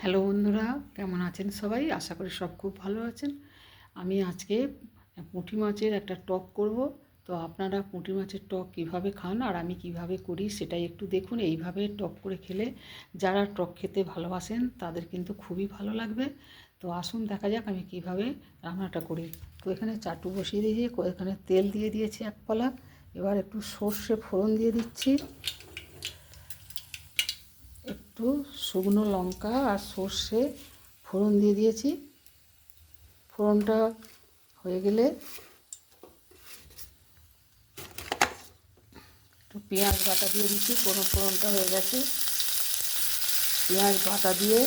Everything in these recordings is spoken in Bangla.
হ্যালো বন্ধুরা, কেমন আছেন সবাই? আশা করি সব খুব ভালো আছেন। আমি আজকে পুঁটি মাছের একটা টক করব। তো আপনারা পুঁটি মাছের টক কীভাবে খান আর আমি কীভাবে করি সেটাই একটু দেখুন। এইভাবে টক করে খেলে যারা টক খেতে ভালোবাসেন তাদের কিন্তু খুবই ভালো লাগবে। তো আসুন দেখা যাক আমি কীভাবে রান্নাটা করি। তো এখানে চাটু বসিয়ে দিয়েছি, এখানে তেল দিয়ে দিয়েছি এক পালা। এবার একটু সর্ষে ফোড়ন দিয়ে দিচ্ছি। একটু শুকনো লঙ্কা আর সর্ষে ফোড়ন দিয়ে দিয়েছি। ফোড়নটা হয়ে গেলে একটু পেঁয়াজ বাটা দিয়ে দিচ্ছি কোনো ফোড়নটা হয়ে গেছে। পেঁয়াজ বাটা দিয়ে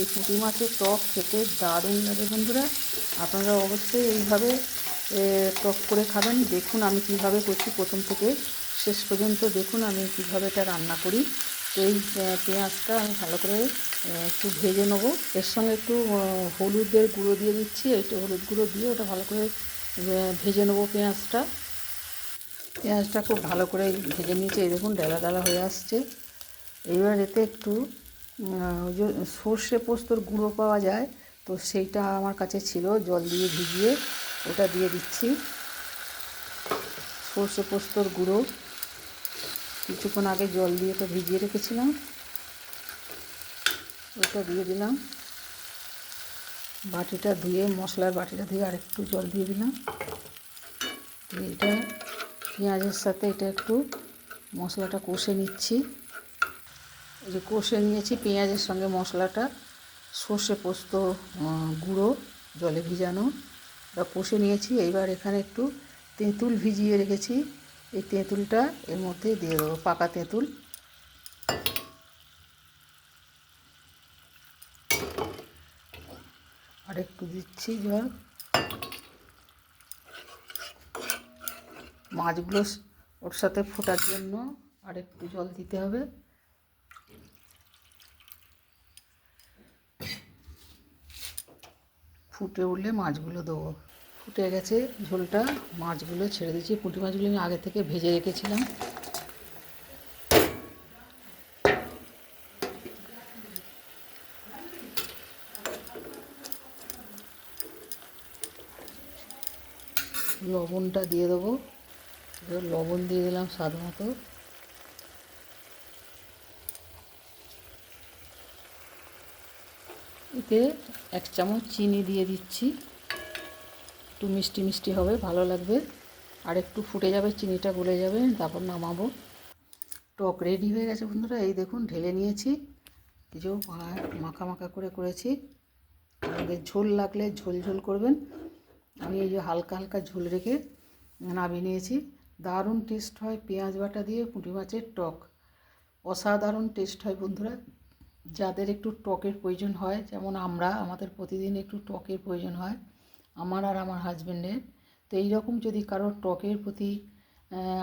এই পুঁটি মাছের টক খেতে দারুণ লাগে বন্ধুরা। আপনারা অবশ্যই এইভাবে টক করে খাবেন। দেখুন আমি কীভাবে করছি। প্রথম থেকে শেষ পর্যন্ত দেখুন আমি কীভাবে এটা রান্না করি। এই পেঁয়াজটা আমি ভালো করে একটু ভেজে নেব। এর সঙ্গে একটু হলুদের গুঁড়ো দিয়ে দিচ্ছি। একটু হলুদ গুঁড়ো দিয়ে ওটা ভালো করে ভেজে নেব পেঁয়াজটা। পেঁয়াজটা খুব ভালো করে ভেজে নিয়েছি। এই দেখুন, ডালা ডালা হয়ে আসছে। এইবার এতে একটু সর্ষে পোস্তর গুঁড়ো পাওয়া যায়, তো সেইটা আমার কাছে ছিল। জল দিয়ে ভিজিয়ে ওটা দিয়ে দিচ্ছি। সর্ষে পোস্তর গুঁড়ো। কিছুক্ষণ আগে জল দিয়ে তো ভিজিয়ে রেখেছিলাম। ওটা দিয়ে দিলাম। বাটিটা ধুয়ে, মশলার বাটিটা ধুয়ে আরেকটু জল দিয়ে দিলাম। এটা পেঁয়াজের সাথে এটা একটু মশলাটা কষে নিচ্ছি। এই যে কষে নিয়েছি পেঁয়াজের সঙ্গে মশলাটা, সর্ষে পোস্ত গুঁড়ো, জলে ভিজানো। ওটা কষে নিয়েছি। এইবার এখানে একটু তেঁতুল ভিজিয়ে রেখেছি। এই তেঁতুলটা এর মধ্যে দিয়ে দেবো, পাকা তেঁতুল। আর একটু দিচ্ছি জল। মাছগুলো ওর সাথে ফোটার জন্য আর একটু জল দিতে হবে। ফুটে উঠলে মাছগুলো দেবো। ফুটে গেছে ঝোলটা। মাছগুলো ছেড়ে দিয়েছি। পুঁটি মাছগুলো আমি আগে থেকে ভেজে রেখেছিলাম। লবণটা দিয়ে দেবো। লবণ দিয়ে দিলাম স্বাদ মতো। এতে এক চামচ চিনি দিয়ে দিচ্ছি। একটু মিষ্টি মিষ্টি হবে, ভালো লাগবে। আর একটু ফুটে যাবে, চিনিটা গলে যাবে, তারপর নামাবো। টক রেডি হয়ে গেছে বন্ধুরা, এই দেখুন ঢেলে নিয়েছি। কিছু মাখা মাখা করে করেছি। আমাদের ঝোল লাগলে ঝোল ঝোল করবেন। আমি এই যে হালকা হালকা ঝোল রেখে নামিয়ে নিয়েছি। দারুণ টেস্ট হয় পেঁয়াজ বাটা দিয়ে পুঁটি মাছের টক। অসাধারণ টেস্ট হয় বন্ধুরা। যাদের একটু টকের প্রয়োজন হয়, যেমন আমরা, আমাদের প্রতিদিন একটু টকের প্রয়োজন হয় আমার আর আমার হাজব্যান্ডের তো এই রকম যদি কারোর টকের প্রতি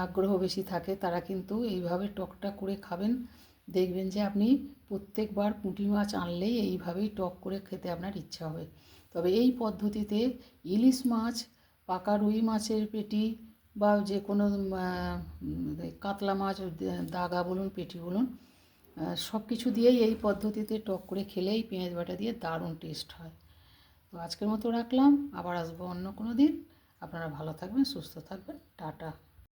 আগ্রহ বেশি থাকে, তারা কিন্তু এইভাবে টকটা করে খাবেন। দেখবেন যে আপনি প্রত্যেকবার পুঁটি মাছ আনলেই এইভাবেই টক করে খেতে আপনার ইচ্ছা হবে। তবে এই পদ্ধতিতে ইলিশ মাছ, পাকা রুই মাছের পেটি বা যে কোনো কাতলা মাছ, দাগা বলুন, পেটি বলুন সব কিছু দিয়েই এই পদ্ধতিতে টক করে খেলেই পেঁয়াজ বাটা দিয়ে দারুণ টেস্ট হয়। তো আজকের মতো রাখলাম, আবার আসব অন্য কোনো দিন। আপনারা ভালো থাকবেন, সুস্থ থাকবেন। টাটা।